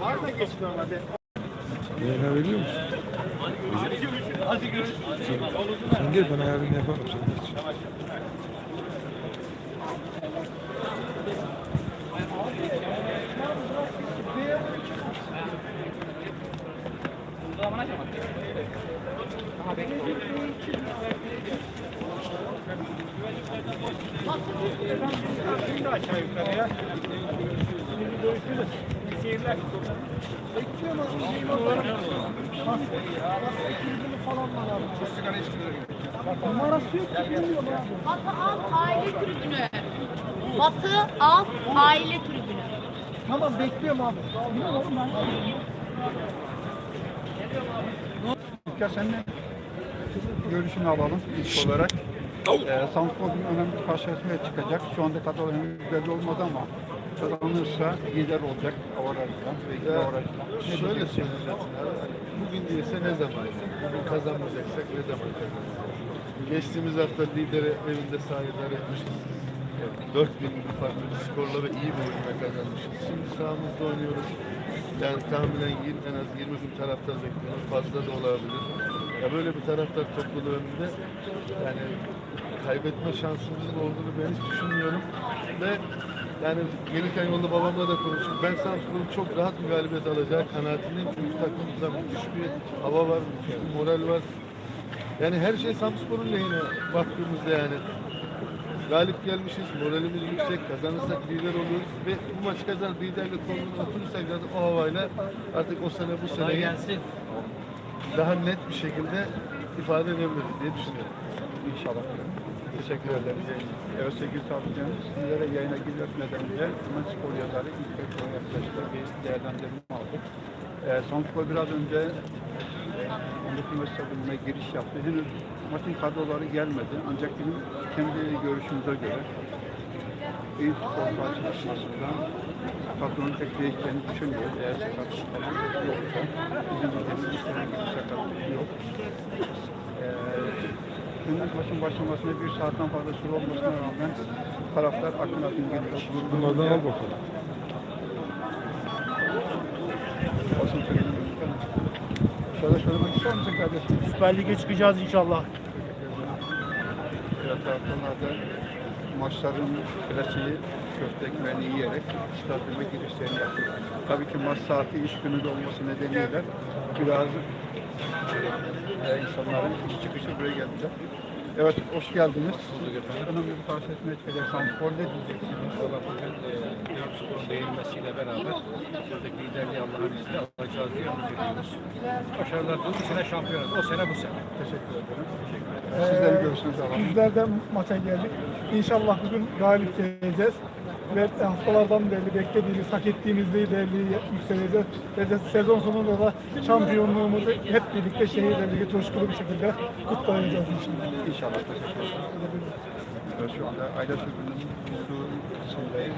Var da geç normalde. Yayına veriyor musun? Hadi görüşürüz. Sen gel ben ayarını yaparım sen geç. Aşağı yukarıya. Görüşürüz. İyi seyirler. Batı Alt Aile Tribünü. Batı Alt Aile Tribünü. Tamam bekliyorum abi. Bilmiyorum ben. İlker seninle görüşünü alalım ilk olarak. Ee, Samsun'un önemli bir karşılaşmaya çıkacak. Şu anda kadar henüz belli olmadı ama kazanırsa lider olacak avarajdan ve iki avarajdan. Şöyle söyleyeceğim. Bugün değilse ne zaman? Bugün kazanmayacaksak ne zaman kazanacağız? Geçtiğimiz hafta lideri evinde sahipler etmişiz. Yani 4 bin bir farklı bir skorla ve iyi bir oyunla kazanmışız. Şimdi sahamızda oynuyoruz. Yani tahminen yir- en az 20 bin taraftar bekliyoruz. Fazla da olabilir. Ya böyle bir taraftar topluluğu önünde yani kaybetme şansımızın olduğunu ben hiç düşünmüyorum. Ve yani gelirken yolda babamla da konuştuk. Ben Samsun'un çok rahat bir galibiyet alacağı kanaatindeyim. Çünkü takımımızda müthiş bir hava var, müthiş bir moral var. Yani her şey Samspor'un lehine baktığımızda yani. Galip gelmişiz, moralimiz yüksek, kazanırsak lider oluruz ve bu maçı kadar liderlik konumuna oturursak zaten o havayla artık o sene bu seneyi daha net bir şekilde ifade edebiliriz diye düşünüyorum. İnşallah. Teşekkür ederim. Evet sevgili takipçilerimiz sizlere yayına girmeden önce Hemen Spor yazarı İlker Konya yaklaşık bir değerlendirme aldık. Ee, Samspor biraz önce 19 Mayıs stadionuna giriş yaptı. Henüz maçın kadroları gelmedi. Ancak bizim kendi görüşümüze göre iyi futbol çalışmasından kadronun pek değişeceğini düşünmüyoruz. Eğer sakatlık falan yoksa bizim bildiğimiz istenen bir sakatlık yok. Ee, Gündüz maçın başlamasına bir saatten fazla süre olmasına rağmen taraftar akın akın geliyor. Bunlardan al bakalım. Basın tribünü. Şöyle söylemek ister misin kardeşim? Süper Lig'e çıkacağız inşallah. Diğer taraftarlar da maçların klasiği köfte ekmeğini yiyerek stadyuma girişlerini yapıyor. Tabii ki maç saati iş günü de olması nedeniyle biraz e, insanların iş çıkışı buraya geldiler. Evet, hoş geldiniz. Önemli bir karşılaşmaya çıkacak. Sanspor ne diyeceksiniz? Valla bugün e, Trabzonspor'un değinmesiyle beraber buradaki liderliği Allah'ın izniyle alacağız diye umut ediyoruz. Başarılar diliyoruz. Bu sene şampiyonuz. O sene bu sene. Teşekkür ederim. Sizlerin görüşünüzü alalım. Bizler de maça geldik. İnşallah bugün galip geleceğiz. Ve haftalardan beri beklediğimiz, hak ettiğimiz liderliği yükseleceğiz. Ve de sezon sonunda da şampiyonluğumuzu hep birlikte şehirle birlikte coşkulu bir şekilde kutlayacağız inşallah. İnşallah şu anda aile sürgünün kısımdayız.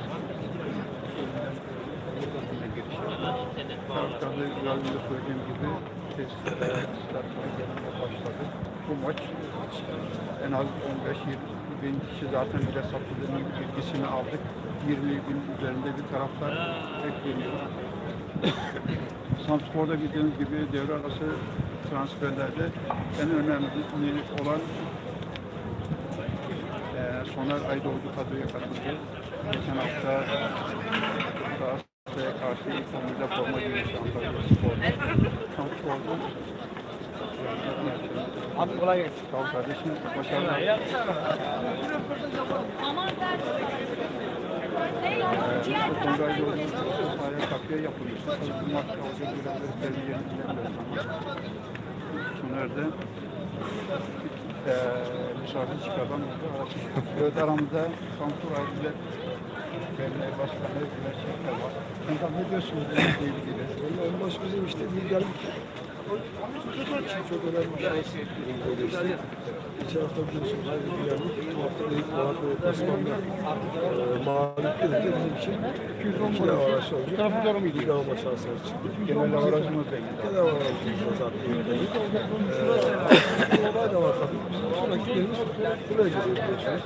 Taraftarda biraz önce söylediğim gibi gelmeye başladı. Bu maç en az 15-20 bin kişi zaten bile satıldığının bilgisini aldık. 20 bin üzerinde bir taraftar bekleniyor. Samspor'da bildiğiniz gibi devre arası transferlerde en önemli olan ee, Soner Aydoğdu kadroya katıldı. Geçen hafta Galatasaray'a karşı ilk 11'de forma giymişti Antalya Spor'da. Tam sporda. Abi kolay gelsin. Ol kardeşim. Başarılar. Aman der. Bu konuda Aydoğdu sahaya kapıya yapılıyor. Tabii bu maçta olacak görevleri. Soner de eee dışarıda çıkardan oldu. Evet aramızda Samsun Aile Belediye Başkanı Güler Şeker var. Kanka ne diyorsunuz ilgili? En baş bizim işte liderlik için çok önemli bir şans. Geçen hafta biliyorsunuz yerlik, bu hafta da ilk olarak böyle Osmanlı mağlup gelince bizim için 210 lira araç olacak. Tarafı doğru muydu? Alma şansımız çıktı. Genel avarajımız da iyi. Genel avarajımızda zaten yürüdük. Bu olay da var tabii. Bizim son rakiplerimiz buraya geliyor biliyorsunuz.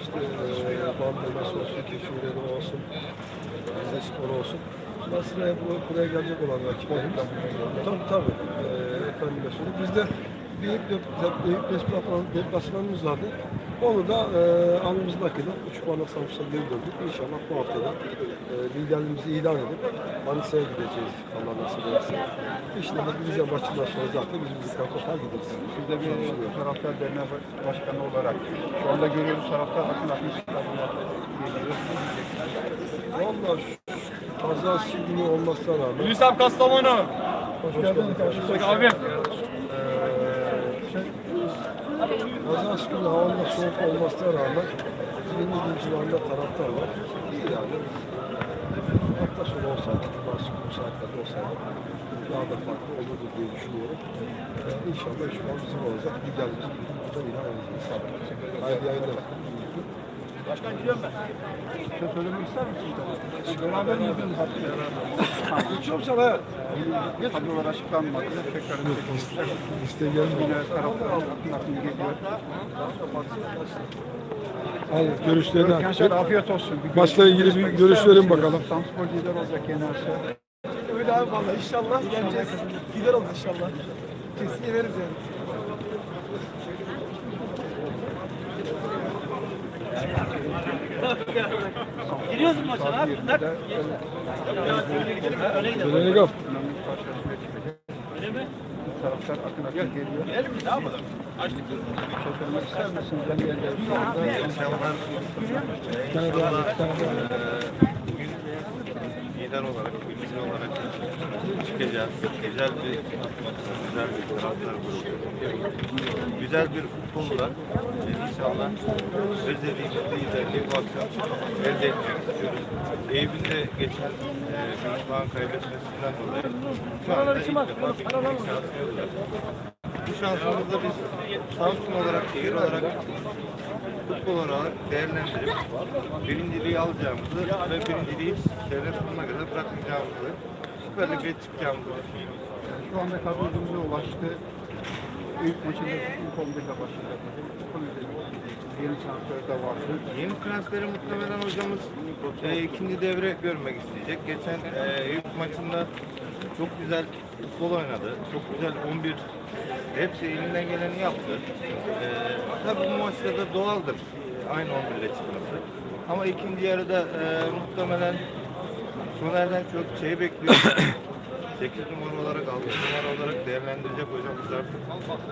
İşte e, Bandırması olsun, Keşiğleri olsun, spor olsun. Bu- buraya gelecek olan rakiplerimiz. Tabii tabii. Ee, efendime söyleyeyim. Bizde büyük bir büyük deplasman- deplasmanımız vardı. Onu da e, alnımızın akıyla 3 puanla Samsun'a geri döndük. İnşallah bu haftada e, liderliğimizi ilan edip Manisa'ya gideceğiz Allah nasip ederse. İşte bu Rize maçından sonra zaten biz bir kapatır gideriz. Siz de bir taraftar derneği başkanı olarak şu anda görüyoruz taraftar akın akın. Valla şu pazartesi günü olmasına rağmen Hüsam Kastamonu. hoş geldin kardeşim. Abi. Günü havanın soğuk olmasına rağmen 20 bin civarında taraftar var. İyi yani. Hafta sonu olsaydı, cumartesi günü saatlerde olsaydı daha da farklı olurdu diye düşünüyorum. İnşallah şu an bizim olacak. Liderimiz burada ilan edeceğiz. Haydi yayınlar. Bir şey söylemek ister misiniz? Beraber miydiniz? Geçiyorum sana. Kadrolar açıklanmadı. Tekrar Liste gelmiyor. yine taraftar akın akın geliyor. Al görüşlerini Gençler açacak. afiyet olsun. Bir Maçla ilgili bir görüşlerin ister bakalım. Samspor lider olacak yenerse. Öyle abi valla inşallah yeneceğiz. Gider oldu inşallah. Kesin yeneriz yani. Giriyoruz mu maça abi? Töreni kap. Taraftar akın akın geliyor. Bir şey söylemek ister misiniz? Ben yerlerim. Bir tane daha. Bir tane daha. lider olarak, ülke olarak çıkacağız. Güzel bir güzel bir taraftar grubu. Güzel bir futbolla inşallah özlediğimiz liderliği bu akşam elde etmek istiyoruz. Eyüp'ün de geçen e, bir puan kaybetmesinden dolayı şu anda ilk defa bir. Bu şansımızı da biz Samsun olarak, şehir olarak futbol olarak değerlendirip birinciliği alacağımızı ve birinciliği çevre sonuna kadar bırakacağımızı, Süper Lig'e çıkacağımızı düşünüyoruz. Şu anda kadromuza ulaştı. İlk maçında ilk 11'de başladı. Bu konuda yeni transfer de vardı. Yeni transferi muhtemelen hocamız e, ikinci devre görmek isteyecek. Geçen e, ilk maçında çok güzel futbol oynadı. Çok güzel 11 hepsi elinden geleni yaptı. E, tabii bu maçta da doğaldır e, aynı 11'de çıkması. Ama ikinci yarıda e, muhtemelen Soner'den çok şey bekliyoruz. 8 numara olarak, 6 numara olarak değerlendirecek hocamız artık.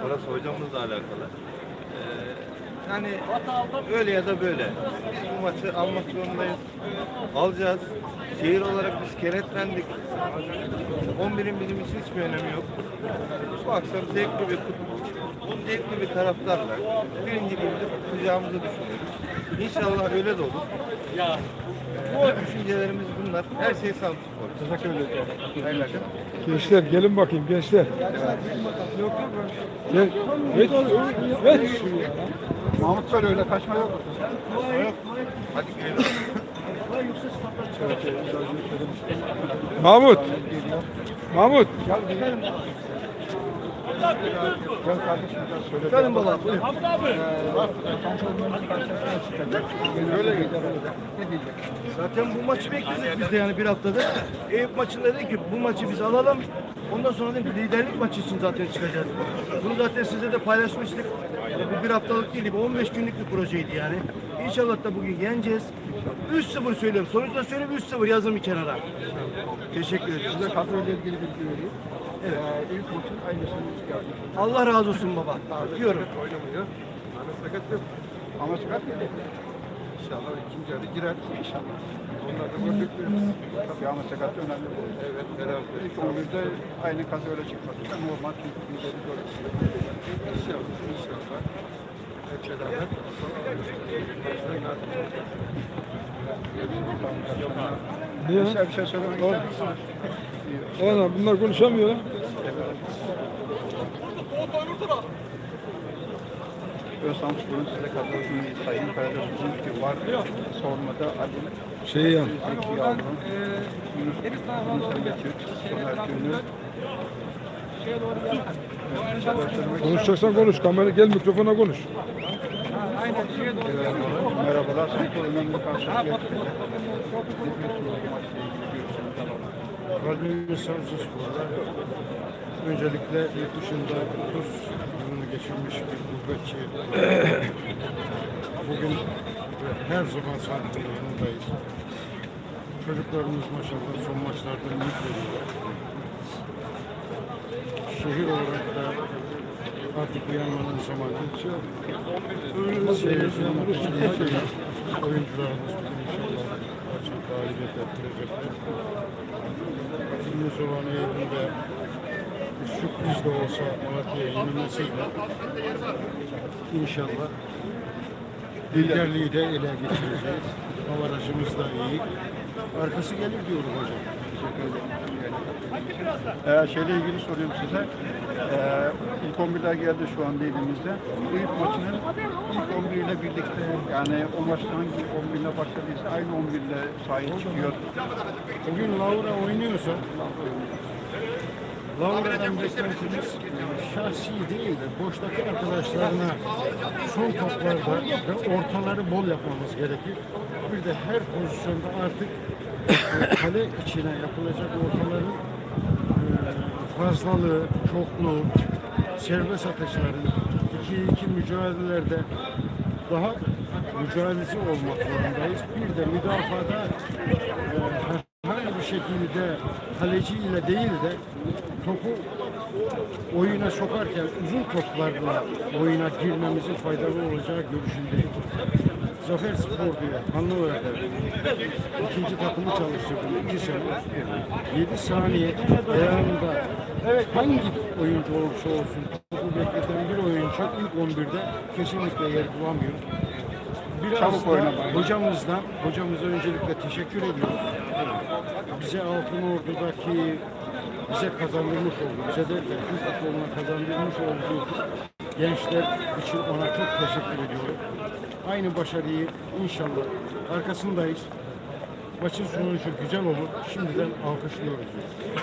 Orası hocamızla alakalı. Ee, yani öyle ya da böyle. Biz bu maçı almak zorundayız. Alacağız. Şehir olarak biz kenetlendik. 11'in bizim için hiçbir önemi yok. Bu akşam zevkli bir zevkli bir taraftarla birinciliğimizi kutlayacağımızı düşünüyoruz. İnşallah öyle de olur. Ee, düşüncelerimiz bunlar. Her şey Samspor. Teşekkür ederim. Gençler gelin bakayım gençler. Gel. Geç. Geç. Mahmut söyle öyle kaçma yok. Hadi gelin. Mahmut. Mahmut. Gel kardeşim gel söyle. Efendim baba. Böyle gider. Ne diyecek? Zaten bu maçı bekledik biz de yani bir haftadır. Eyüp maçında dedik ki bu maçı biz alalım. Ondan sonra dedim liderlik maçı için zaten çıkacağız. Bunu zaten size de paylaşmıştık. Bu bir haftalık değil, bu 15 günlük bir projeydi yani. İnşallah da bugün yeneceğiz. 3-0 söylüyorum. Sonuçta söyleyeyim 3-0 yazın bir kenara. Teşekkür ederim. Size kadroyla ilgili bilgi vereyim. Evet. Ee, ilk maçın aynısını çıkardık. Allah razı olsun baba. Öpüyorum. Oynamıyor. Ahmet sakat yok. Ama sakat değil. İnşallah ikinci yarı girer inşallah. Onlar da böyle bekliyoruz. Tabii Ahmet sakat önemli. Evet, beraber. İlk 11'de aynı kadroyla çıkması da normal. Çünkü lideri böyle. İnşallah, inşallah. Hep beraber. Niye? Bir şey, bir şey söylemek ister misiniz? Oğlum bunlar konuşamıyor lan. Özsamspor'un size kadrosunu sayın paylaşmışsınız ki var. Sormada Ali Şey ya. Zeki Yavru, Yunus Emre Türk, Soner Gönül. Konuşacaksan konuş. Kamera gel mikrofona konuş. Merhabalar, Spor'da. Öncelikle yurt dışında 30 yılını geçirmiş bir gurbetçi. Bugün her zaman Samsun'un yanındayız. Çocuklarımız maşallah son maçlarda ümit veriyorlar. Şehir olarak da artık uyanmanın zamanı. Seyircinin başında oyuncularımız bugün inşallah maçı galibiyet ettirecekler. Bilmiyoruz olan bir sürpriz de olsa Malatya'ya yenilmesiyle inşallah liderliği de ele geçireceğiz. Avarajımız da iyi. Arkası gelir diyorum hocam. Ee, şeyle ilgili soruyorum size. Ee, ilk 11'ler geldi şu anda elimizde. Bu ilk maçının ilk 11 ile birlikte yani o maçta hangi 11 ile başladıysa aynı 11 ile sahip çıkıyor. Bugün Laura oynuyorsa Laura'dan beklentimiz şahsi değil de boştaki arkadaşlarına son toplarda ve ortaları bol yapmamız gerekir. Bir de her pozisyonda artık e, kale içine yapılacak ortaların e, fazlalığı, çokluğu, serbest atışların, 2-2 mücadelelerde daha mücadeleci olmak zorundayız. Bir de müdafada e, herhangi bir şekilde kaleciyle değil de topu oyuna sokarken uzun toplarla oyuna girmemizin faydalı olacağı görüşündeyim. Zafer Spor diye Hanlıver'de ikinci takımı çalıştırdım iki sene. 7 saniye ayağında hangi oyuncu olursa olsun topu bekleten bir oyuncu ilk 11'de kesinlikle yer bulamıyor. Biraz Çabuk da oynamak. hocamızdan, hocamıza öncelikle teşekkür ediyorum. Bize Altın Ordu'daki bize kazandırmış oldu. Bize de Türk futboluna kazandırmış olduğu gençler için ona çok teşekkür ediyorum. Aynı başarıyı inşallah arkasındayız. Maçın sonucu güzel olur. Şimdiden alkışlıyoruz.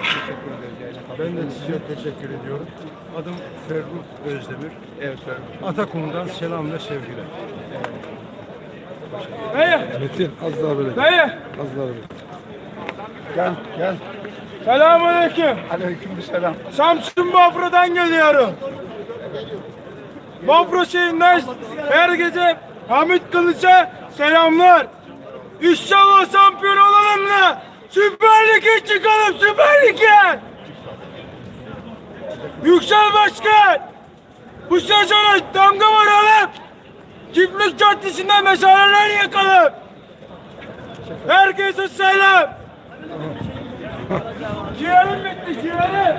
Teşekkür ederim. Ben de size teşekkür ediyorum. Adım Ferruh Özdemir. Evet sir. Atakum'dan selam ve sevgiler. Dayı, Metin az daha böyle. dayı. Az daha böyle. Gel gel. Selamünaleyküm. Aleyküm selam. Samsun Bafra'dan geliyorum. Bafra şehrinden her gece Hamit Kılıç'a selamlar. İnşallah şampiyon olalım da Süper Lig'e çıkalım Süper Lig'e. Yüksel Başkan. Bu sezona damga vuralım. Çiftlik Caddesi'nde meşaleler yakalım. Herkese selam. Ciğerim bitti ciğerim.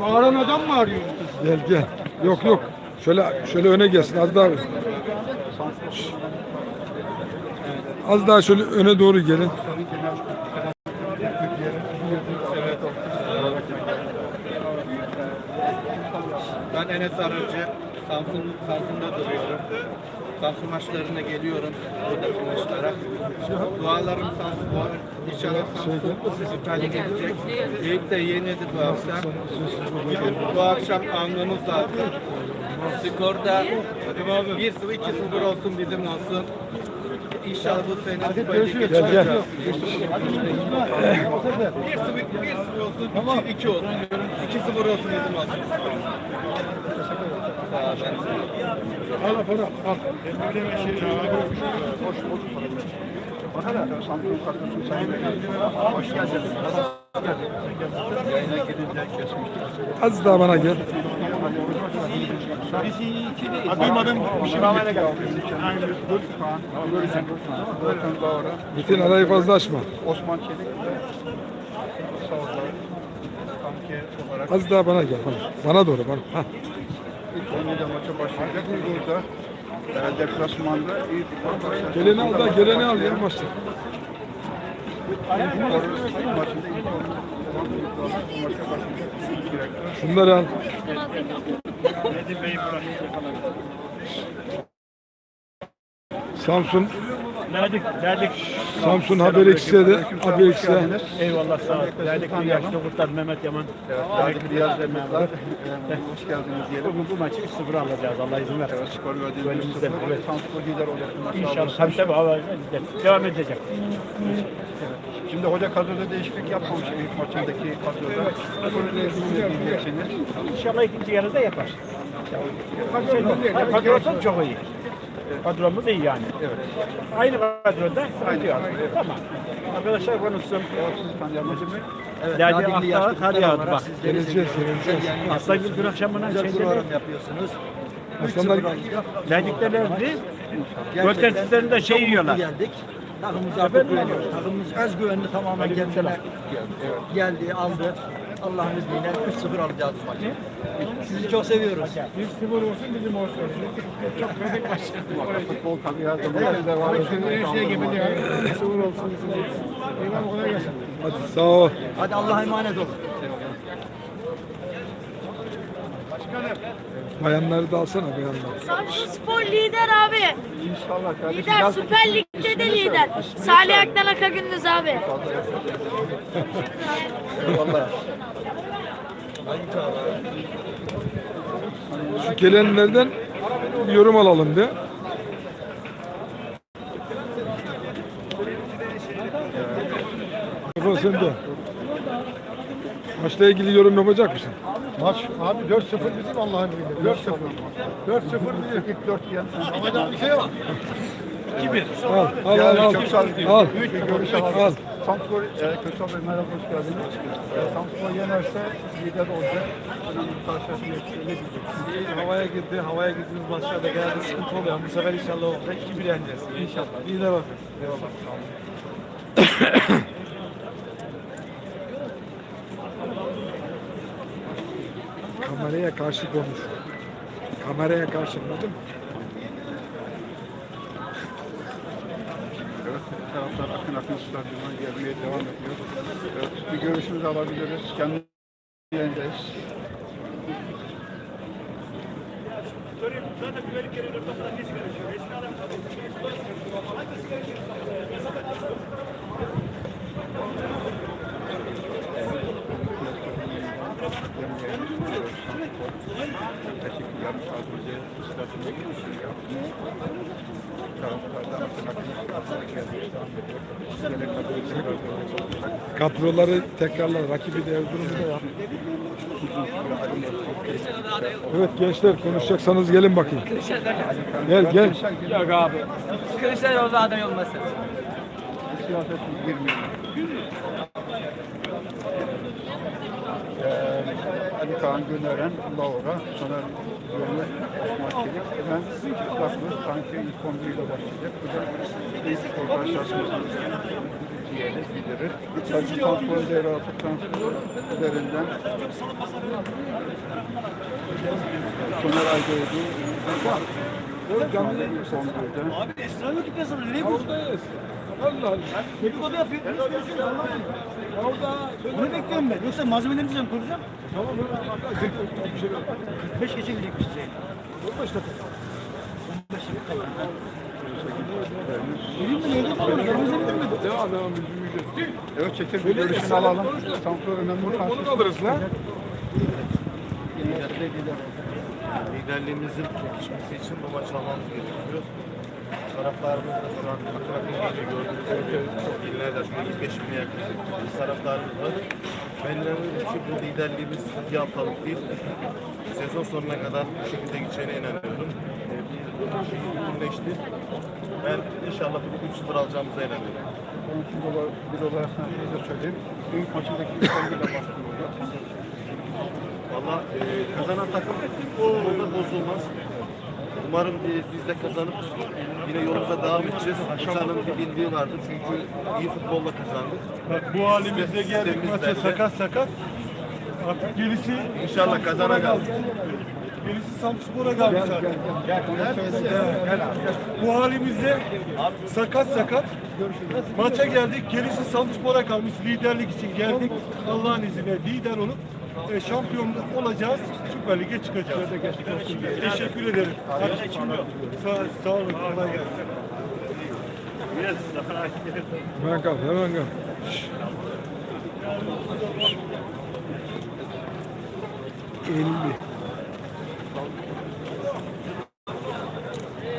Bağıran adam mı arıyor? Gel gel. Yok yok. Şöyle şöyle öne gelsin az daha. Az daha şöyle öne doğru gelin. Ben Enes Arıcı. Samsun, Samsun'da duruyorum. Samsun maçlarına geliyorum. Buradaki maçlara. Dualarım Samsun var. İnşallah Samsun Süper Lig'e gidecek. Eyüp de yenildi bu akşam. Bu akşam almamız lazım. Skorda 1-0, 2-0 olsun bizim olsun. İnşallah bu sene Süper Lig'e Gel gel. çıkacağız. 1-0 olsun, 2 olsun. 2-0 olsun bizim olsun. Sağ ol, ben Samsun Kartos'un sayın Hoş geldin. Yayına girince kesmiştik. Az daha bana gel. Duymadım. Metin arayı fazla açma. Osman Çelik Az daha bana gel. Bana, bana doğru bana. Hah. İlk 17'de maça başlayacak. Burada e, deplasmanda iyi bir arkadaşlar. Geleni al da geleni al ya maçta. Maçında ilk 17'de bu maça başlayacak. Direktör Şunları al. Samsun Verdik, verdik. Samsun Haber X'e de Haber X'e Eyvallah sağ ol. Verdik bir yaşlı kurtar Mehmet Yaman. Verdik Riyaz Demirler. Ee, Hoş geldiniz diyelim. Bugün bu maçı 3-0 alacağız Allah izin verirse. Evet, skor sıfır. evet. Samspor lider olacak. İnşallah. Tabii tabii. Devam edecek. Şimdi hoca kadroda değişiklik yapmamış ilk maçındaki kadroda. Bunu ne diyeceksiniz? İnşallah ikinci yarıda yapar. Kadrosu çok iyi. Kadromuz iyi yani. Evet. Aynı kadroda sıkıntı yok. Tamam. Arkadaşlar konuşsun. Evet, Ladi Akdağ kar yağdı bak. geleceğiz, geleceğiz. Aslan Gül dün akşamından şeyleri yapıyorsunuz. Aslanlar verdiklerinde göl tesislerinde şey yiyorlar. geldik. Takımımız artık güveniyor. Takımımız özgüvenli tamamen kendine geldi, aldı. Allah'ın izniyle 3-0 alacağız maçı. Sizi çok seviyoruz. 1-0 olsun bizim olsun. Çok büyük maç. Futbol tabii her zaman devam ediyor. Şey gibi ya. 1-0 olsun bizim olsun. Eyvallah kolay gelsin. hadi sağ ol. Hadi Allah'a emanet olun. Bayanları da alsana bayanlar. Samsun Spor lider abi. İnşallah kardeşim. Lider Süper Lig'de de lider. Salih Aktan Aka Gündüz abi. Şu gelenlerden bir yorum alalım de. Mikrofon sende. Maçla ilgili yorum yapacak mısın? Maç abi 4-0 bizim Allah'ın izniyle. 4-0. 4-0 bizim. İlk 4 geldi. Ama bir şey yok. Al, al, al, al. Çok sağ olun. Al. Bir görüş alalım. Al. Samspor, e, Köksal Bey merhaba hoş geldiniz. E, Samspor yenerse lider olacak. Önemli bir karşılaşma. Ne diyeceksiniz? Havaya girdi. Havaya girdiğimiz maçlarda genelde sıkıntı oluyor. Bu sefer inşallah olacak. 2-1 yeneceğiz. İnşallah. Lider bakın. Eyvallah. Kameraya karşı konuş. Kameraya karşı anladın mı? Taraftar akın akın stadyuma gelmeye devam ediyor. Evet, bir görüşünüzü alabiliriz. Kendi yayındayız. Teşekkürler. Sadece stadyuma gelişini yaptınız. Kadroları tekrarlar. Rakibi de Erzurum'u da var. Evet gençler konuşacaksanız gelin bakayım. Gel gel. Yok abi. Kılıçdaroğlu aday olmasın. Siyaset girmiyor. Ee, Ali Kaan Günören, Laura, Soner Osman Çelik. Ben çıplaklı sanki ilk 11 ile başlayacak. Bu da ilk spor karşılaşması diyelim, bildirir. Tabii transpor değeri altı transpor üzerinden Soner Aygöğü son birden. Abi Esra yok piyasada nereye buradayız? Allah Allah. Dedikodu yapıyor. Bunu bekliyorum ben. Yoksa malzemelerinizi mi kuracağım? Tamam. 45 geçe gidecekmiş size. 15 dakika. 15 dakika. Benim de neydi? Yanımıza mı dönmedi? Devam devam Evet çekil bir görüşünü alalım. Santrfor önemli bir karşılaşma. alırız lan. Liderliğimizin pekişmesi için bu maçı almamız gerekiyor. Taraftarımız da şu an Akrabin geliyor gördüğünüz gibi çok binlerce aslında 25 bine yakın bir taraftarımız var. Ben inanıyorum ki bu liderliğimiz bir haftalık değil. Sezon sonuna kadar bu şekilde gideceğine inanıyorum. Ee, Bir bütünleşti. Ben inşallah bu 3-0 alacağımıza inanıyorum. Ben şimdi ola- bir olarak sana şunu da söyleyeyim. İlk maçındaki ilk 11'de baskı olacak. Valla e, kazanan takım futbolda bozulmaz. Umarım e, biz de kazanıp yine yolumuza devam edeceğiz. Hasan'ın bir bildiği vardı çünkü iyi futbolla kazandık. Bak bu halimizde geldik maça sakat sakat. Artık gerisi İnşallah kazanacağız. gerisi Samspor'a kalmış artık. Bu halimizde sakat sakat maça geldik. Gerisi Samspor'a kalmış. Liderlik için geldik. Allah'ın izniyle lider olup e, şampiyon olacağız. Süper Lig'e çıkacağız. Teşekkür ederim. Sağ, sağ olun. Kolay gelsin. Hemen kal, hemen kal. Elli.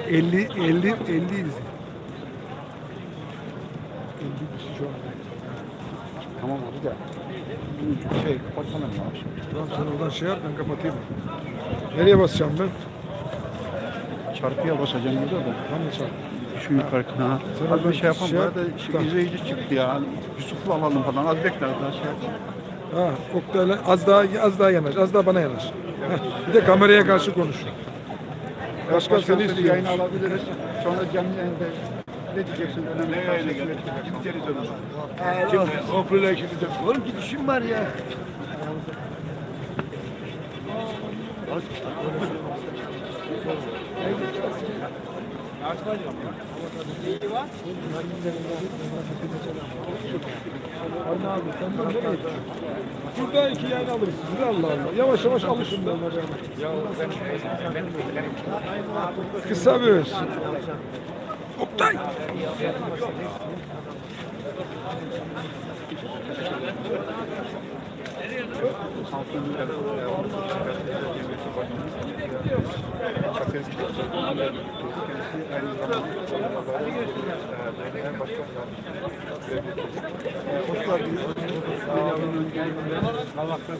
Elli, elli, elliyiz. Elli kişi şu an. Tamam abi de. Şey kapatsana ya. Tamam sen oradan şey yap ben kapatayım. Nereye basacağım ben? Çarpıya basacağım burada da. Hangi çarp? Şu yukarıdına. Sen Az bir şey yapalım. şey Bu yap. arada şu Tamam. izleyici çıktı ya. Yusuf'la alalım falan. Az bekle daha şey yapalım. Ha, Oktay'la az daha az daha yanaş, az daha bana yanaş. Heh, bir de kameraya karşı konuş. Başkan seni seni istiyor. yayına alabiliriz. Sonra canlı yayında ne diyeceksin önemli karşılaşma. Gideriz onu. Oğlum gidişim var ya. Anne abi sen de nereye gidiyorsun? Burada iki yayın alırız. Sizi Allah Allah. Yavaş yavaş alışın da. Kısa bir öz. Oktay.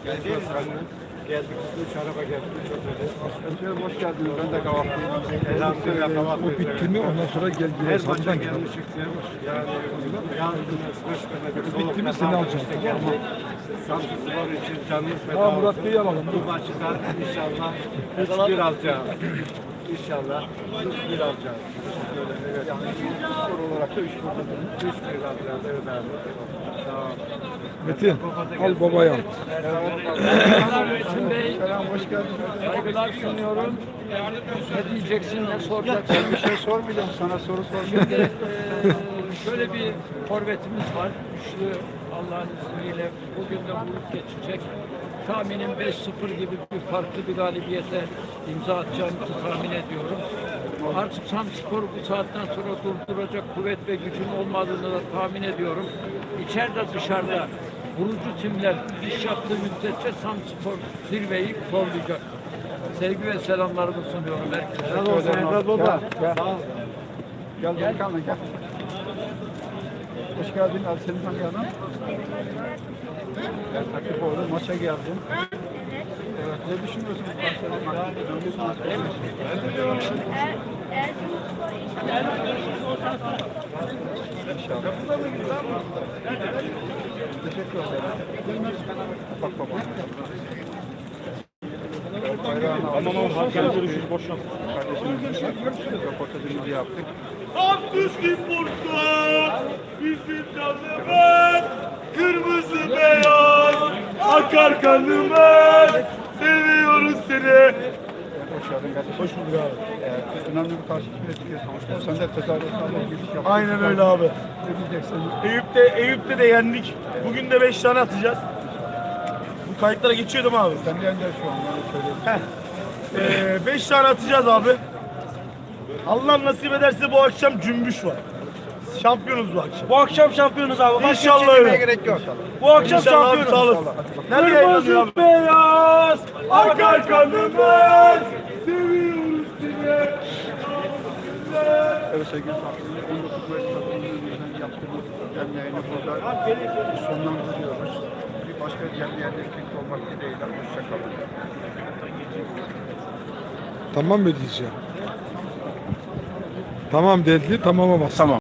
Geldiniz. Geldik, üç araba geldi, üç otelde. Hoş geldiniz. Ben de kahvaltı O bitti mi ondan sonra gel Her biraz maça gidelim. gelmişik yani. Bitti mi seni alacağım. Samsun Spor için canınız feda Tamam Murat olsun. Bey'i alalım. Bu maçı da inşallah 3-1 alacağım. İnşallah 3-1 alacağım. Böyle, evet. Skor olarak da 3-1 alacağız. Evet abi. Sağ ol. Metin al babayı al. Metin Bey, saygılar sunuyorum. Ne diyeceksin, ne soracaksın? Ben bir şey sormayacağım. Sana soru sormayacağım. Şimdi eee, şöyle bir forvetimiz var. Güçlü Allah'ın izniyle bugün de vurup geçecek. Tahminim 5-0 gibi bir farklı bir galibiyete imza atacağımızı tahmin ediyorum. Artık Samspor bu saatten sonra durduracak kuvvet ve gücün olmadığını da tahmin ediyorum. İçeride dışarıda vurucu timler iş yaptığı müddetçe Samspor zirveyi koruyacak. Sevgi ve selamlarımı sunuyorum herkese. Gel olsun Emrah baba. Gel. Gel delikanlı gel. Hoş geldin. Abi seni tanıyalım. Ben takip oldum. Maça geldim. Ne düşünüyorsun? Teşekkür ederim. Bak baba. Aldık. Tamam görüşürüz. Boş Kardeşimizle röportajımızı yaptık. Samsun Spor'sun bizim canımız Kırmızı beyaz akar kanımız Seviyoruz seni Hoş geldin kardeşim. Hoş bulduk abi. Ee, önemli bir karşılaşmaya çıkıyorsun. Sen de tezahüratlarla giriş yaptın. Aynen öyle abi. Ne diyeceksin? Eyüp'te, Eyüp'te de yendik. Bugün de 5 tane atacağız. Bu kayıtlara geçiyordum abi. Sen de ender şu an. Yani söyleyeyim. 5 tane atacağız abi. Allah nasip ederse bu akşam cümbüş var. Şampiyonuz bu akşam. Bu akşam şampiyonuz abi. İnşallah öyle. gerek yok. Bu akşam şampiyonuz. Sağ olasın. Kırmızı beyaz akar kanımız. Seviyoruz seni. Evet sevgili takipçiler. 19 Mayıs Şampiyonluğu'ndan yaptığımız canlı yayını burada sonlandırıyoruz. Bir başka canlı yayında birlikte olmak dileğiyle. Hoşçakalın. Tamam mı diyeceğim? Tamam dedi, tamama bas. Tamam.